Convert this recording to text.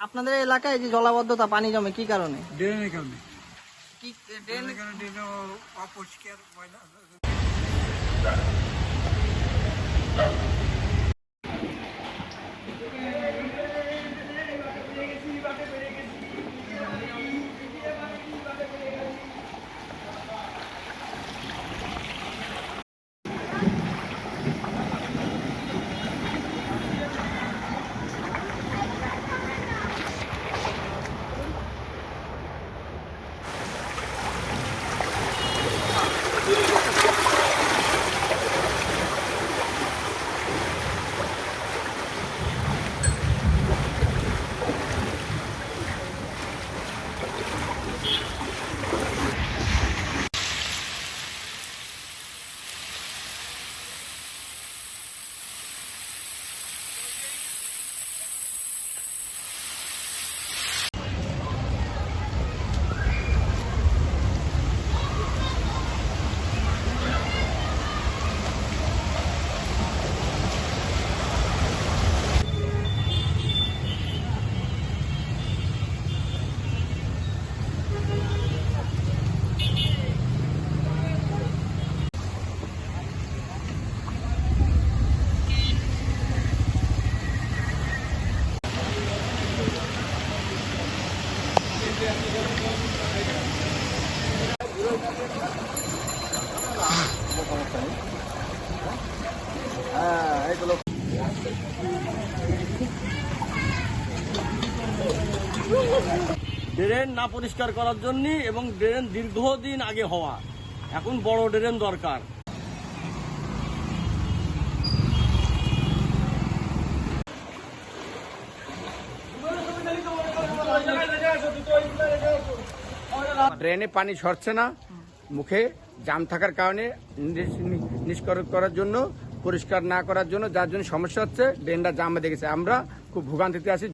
আপনাদের এলাকায় যে জলাবদ্ধতা পানি জমে কি কারণে? ড্রেনের কারণে। কি ড্রেন ড্রেনে না পরিষ্কার করার জন্য এবং ড্রেন দীর্ঘদিন আগে হওয়া। এখন বড় ড্রেন দরকার। ড্রেনে পানি সরছে না। মুখে জাম থাকার কারণে নিষ্করণ করার জন্য, পরিষ্কার না করার জন্য যার জন্য সমস্যা হচ্ছে ড্রেনটা জামে দেখেছে। আমরা খুব ভোগান্তিতে আছি।